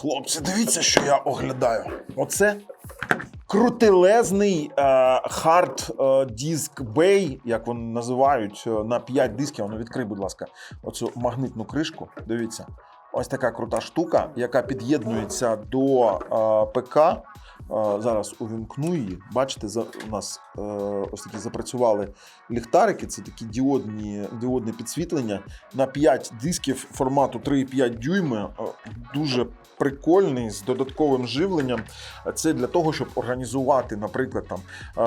Хлопці, дивіться, що я оглядаю. Оце крутелезний е, хард е, диск Bay, як вони називають, е, на 5 дисків. Воно відкрий, будь ласка, оцю магнитну кришку. Дивіться. Ось така крута штука, яка під'єднується до ПК. Зараз увімкну її. Бачите, за, у нас е, ось такі запрацювали ліхтарики. Це такі діодні, діодне підсвітлення на 5 дисків формату 3,5 дюйми. Е, Дуже прикольний з додатковим живленням. Це для того, щоб організувати, наприклад, там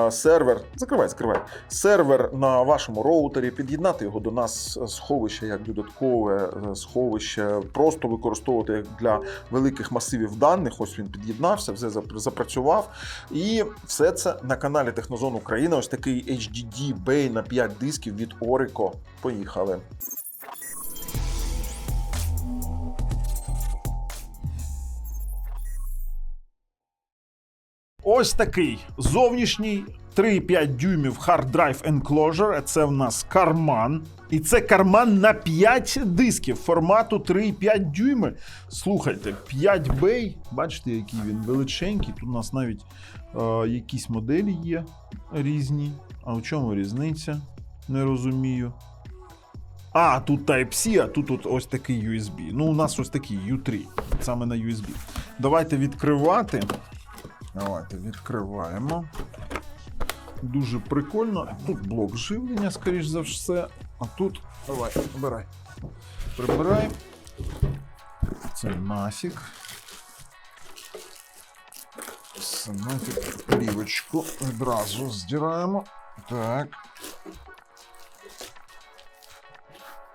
е, сервер. Закривай, закривай. Сервер на вашому роутері, під'єднати його до нас сховище як додаткове сховище, просто використовувати як для великих масивів даних. Ось він під'єднався, все зап- запрацював. І все це на каналі Технозон Україна. Ось такий HDD Bay на 5 дисків від Orico. Поїхали. Ось такий зовнішній 3,5 дюймів Hard Drive Enclosure. Це в нас карман. І це карман на 5 дисків формату 3,5 дюйми. Слухайте, 5 бей. Бачите, який він величенький. Тут у нас навіть е, якісь моделі є різні. А в чому різниця? Не розумію. А, тут Type-C, а тут от ось такий USB. Ну, у нас ось такий U3, саме на USB. Давайте відкривати. Давайте відкриваємо. Дуже прикольно. Тут блок живлення, скоріш за все. А тут. Давай, обирай. Прибираємо. Це насік. Це нафіг плівочку відразу здираємо. Так.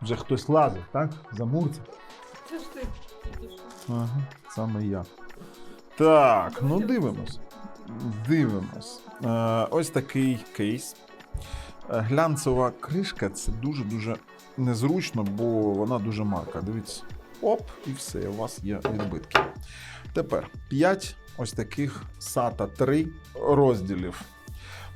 Вже хтось лазить, так? Замурця. Це ж ти. Ага, саме я. Так, ну дивимось. Дивимось. Е, ось такий кейс. Е, Глянцева кришка це дуже-дуже незручно, бо вона дуже марка. Дивіться. Оп, і все, у вас є відбитки. Тепер 5 ось таких SATA 3 розділів.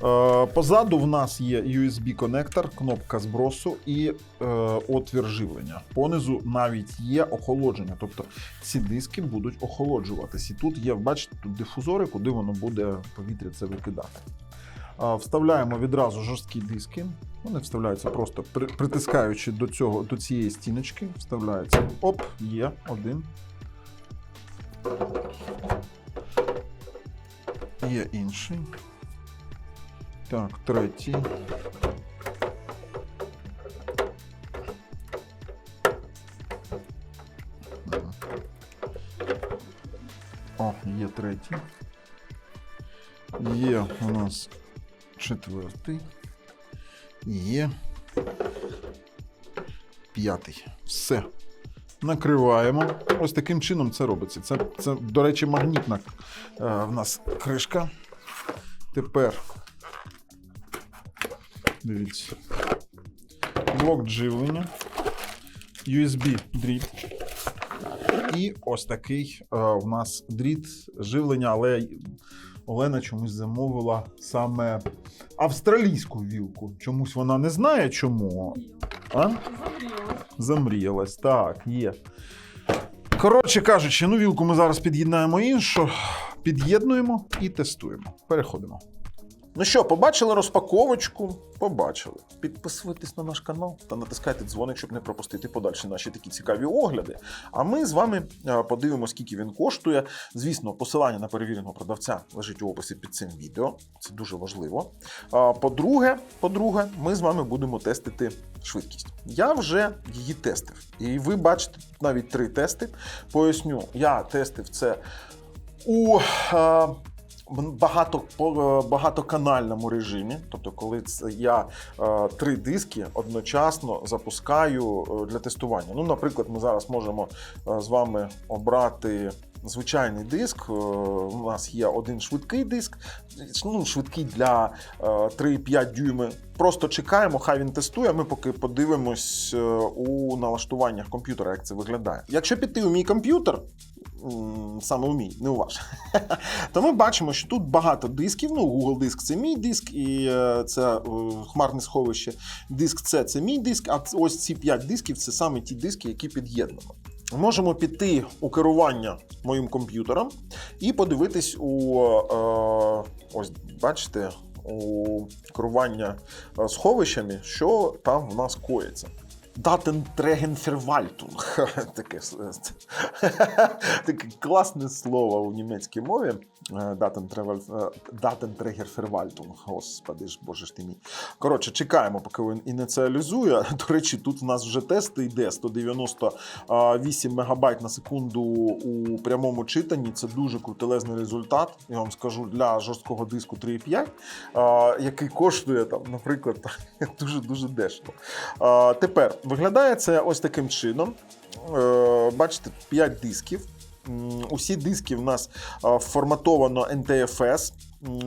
Е, Позаду в нас є USB-конектор, кнопка збросу і е, отвір живлення. Понизу навіть є охолодження, тобто ці диски будуть охолоджуватись. І тут є, бачите, тут дифузори, куди воно буде повітря це викидати. Е, Вставляємо відразу жорсткі диски. Вони вставляються просто при- притискаючи до цього до цієї стіночки. Вставляється. Оп, є один. Є інший. Так, третій. О, є третій. Є у нас четвертий. Є. П'ятий. Все. Накриваємо. Ось таким чином це робиться. Це, це до речі, магнітна е, в нас кришка. Тепер Дивіться. Блок живлення, USB дріт. І ось такий е, у нас дріт живлення, але Олена чомусь замовила саме австралійську вілку. Чомусь вона не знає чому. А? Замріяла. Замріялась. Так, є. Коротше кажучи, ну вілку ми зараз під'єднаємо іншу, під'єднуємо і тестуємо. Переходимо. Ну що, побачили розпаковочку? Побачили. Підписуйтесь на наш канал та натискайте дзвоник, щоб не пропустити подальші наші такі цікаві огляди. А ми з вами е, подивимося, скільки він коштує. Звісно, посилання на перевіреного продавця лежить у описі під цим відео. Це дуже важливо. По-друге, по-друге, ми з вами будемо тестити швидкість. Я вже її тестив. І ви бачите навіть три тести. Поясню, я тестив це у. Е, Багато багатоканальному режимі, тобто, коли це я е, три диски одночасно запускаю е, для тестування. Ну, наприклад, ми зараз можемо е, з вами обрати звичайний диск. Е, у нас є один швидкий диск, ну, швидкий для е, 3,5 дюйми. Просто чекаємо, хай він тестує. Ми поки подивимось е, у налаштуваннях комп'ютера, як це виглядає. Якщо піти у мій комп'ютер, саме у мій, не у ваш, то ми бачимо, що тут багато дисків. Ну, Google диск це мій диск, і е, це е, хмарне сховище. Диск C це мій диск, а ось ці 5 дисків це саме ті диски, які під'єднано. можемо піти у керування моїм комп'ютером і подивитись у е, ось бачите, у керування е, сховищами, що там в нас коїться. Датентрегенфервальтунг. Таке, таке класне слово у німецькій мові. Е, Datentravel- е, Господи ж, боже ж ти мій. Коротше, чекаємо, поки він ініціалізує. До речі, тут у нас вже тести йде 198 мегабайт на секунду у прямому читанні. Це дуже крутелезний результат. Я вам скажу для жорсткого диску 3.5, який коштує там, наприклад, дуже дуже дешево. Тепер виглядає це ось таким чином. Е, бачите, 5 дисків. Усі диски в нас форматовано NTFS.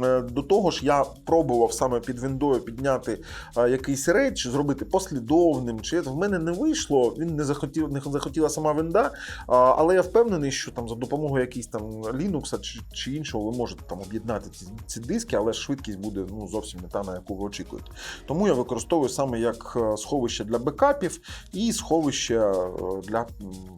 Е, До того ж, я пробував саме під віндою підняти якийсь рейд, чи зробити послідовним. Чи в мене не вийшло, він не захотів, не захотіла сама винда. Але я впевнений, що там за допомогою якихось там Linux чи, чи іншого ви можете там об'єднати ці, ці диски, але швидкість буде ну, зовсім не та, на яку ви очікуєте. Тому я використовую саме як е, сховище для бекапів і сховище е, для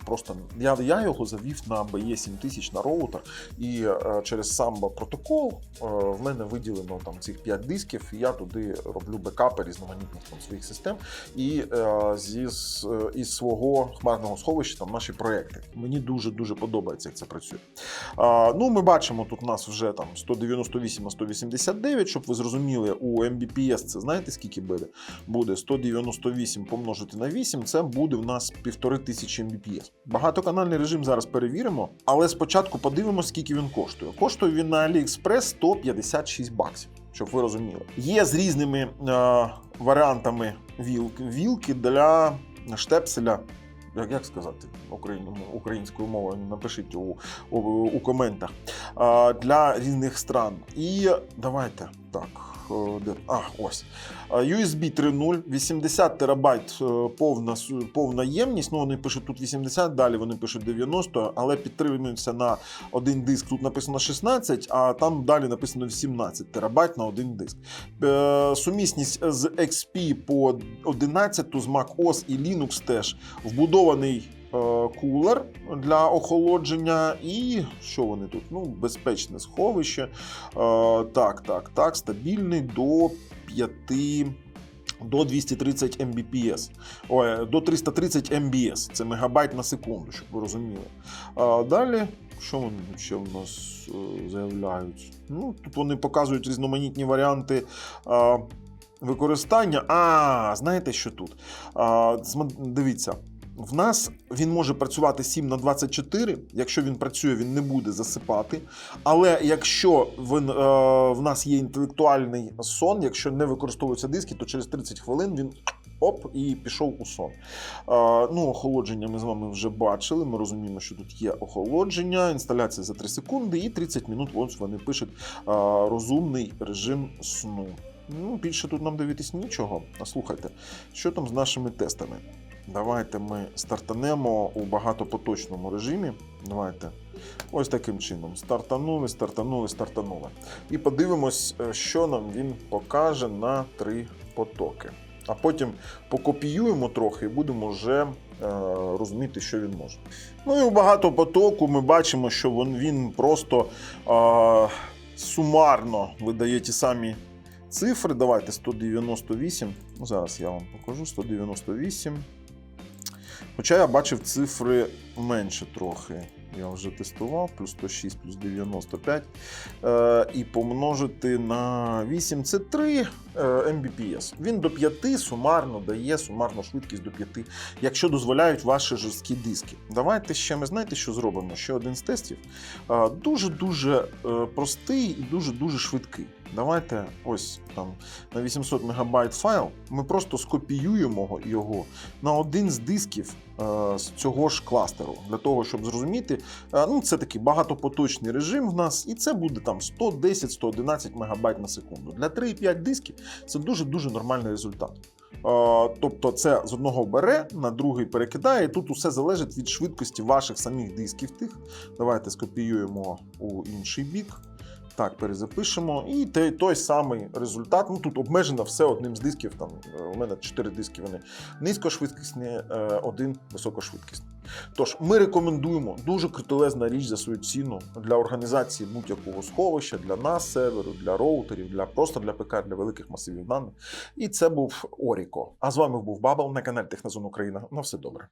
просто я, я його завів на BE 7000 на роутер, і е, через Samba протокол е, в мене виділено там цих 5 дисків, і я туди роблю бекапи різноманітних там своїх систем і е, зі е, із свого хмарного сховища там наші проекти. Мені дуже дуже подобається, як це працює. Ну, ми бачимо, тут у нас вже там 198 на 189, щоб ви зрозуміли, у Mbps це знаєте скільки буде? Буде 198 помножити на 8, це буде в нас 1500 Mbps. Багатоканальний режим зараз перевіримо, але спочатку подивимося, скільки він коштує. Коштує він на AliExpress 156 баксів. Щоб ви розуміли, є з різними е, варіантами вілки, вілки для штепселя як, як сказати україн- українською мовою, напишіть у, у, у коментах е, для різних стран. І давайте так. Е, Де? А, ось. USB 3.0, 80 терабайт е, повна, повна ємність. Ну, вони пишуть тут 80, далі вони пишуть 90, але підтримується на один диск. Тут написано 16, а там далі написано 17 терабайт на один диск. Е, Сумісність з XP по 11 з Mac OS і Linux теж вбудований е, кулер для охолодження, і що вони тут? Ну, безпечне сховище. Е, так, так, так, стабільний до 5. До 230 Mbps, ой, до 330 MBS, це мегабайт на секунду, щоб ви розуміли. А далі, що вони ще в нас е, заявляють? Ну, тут вони показують різноманітні варіанти використання. А, знаєте, що тут? А, дивіться. В нас він може працювати 7 на 24. Якщо він працює, він не буде засипати. Але якщо він, е, в нас є інтелектуальний сон, якщо не використовуються диски, то через 30 хвилин він оп і пішов у сон. Е, ну, охолодження ми з вами вже бачили. Ми розуміємо, що тут є охолодження, інсталяція за 3 секунди і 30 минут. Ось вони пишуть е, розумний режим сну. Ну, більше тут нам дивитись нічого. А слухайте, що там з нашими тестами? Давайте ми стартанемо у багатопоточному режимі. Давайте. Ось таким чином. Стартанули, стартанули, стартанули. І подивимось, е, що нам він покаже на три потоки. А потім покопіюємо трохи і будемо вже е, розуміти, що він може. Ну і у багатопотоку ми бачимо, що він, просто е, сумарно видає ті самі цифри. Давайте 198. Ну, зараз я вам покажу 198. Хоча я бачив цифри менше трохи. Я вже тестував, плюс 106, плюс 95. Е, і помножити на 8 це 3 е, Mbps. Він до 5 сумарно дає сумарну швидкість до 5, якщо дозволяють ваші жорсткі диски. Давайте ще ми знаєте, що зробимо? Ще один з тестів. Е, Дуже-дуже е, простий і дуже-дуже швидкий. Давайте ось там на 800 мегабайт файл. Ми просто скопіюємо його на один з дисків е, з цього ж кластеру, для того, щоб зрозуміти, е, ну це такий багатопоточний режим в нас, і це буде там 110-111 мегабайт на секунду. Для 3,5 дисків це дуже дуже нормальний результат. Е, Тобто, це з одного бере, на другий перекидає. І тут усе залежить від швидкості ваших самих дисків. Тих. Давайте скопіюємо у інший бік. Так, перезапишемо. І той, той самий результат. Ну тут обмежено все одним з дисків. Там е, у мене 4 диски. Вони низькошвидкісні, е, один високошвидкісний. Тож ми рекомендуємо дуже крутелезна річ за свою ціну для організації будь-якого сховища, для нас, серверу, для роутерів, для просто для ПК, для великих масивів даних. І це був Оріко. А з вами був Бабл на каналі Технозон Україна. На все добре.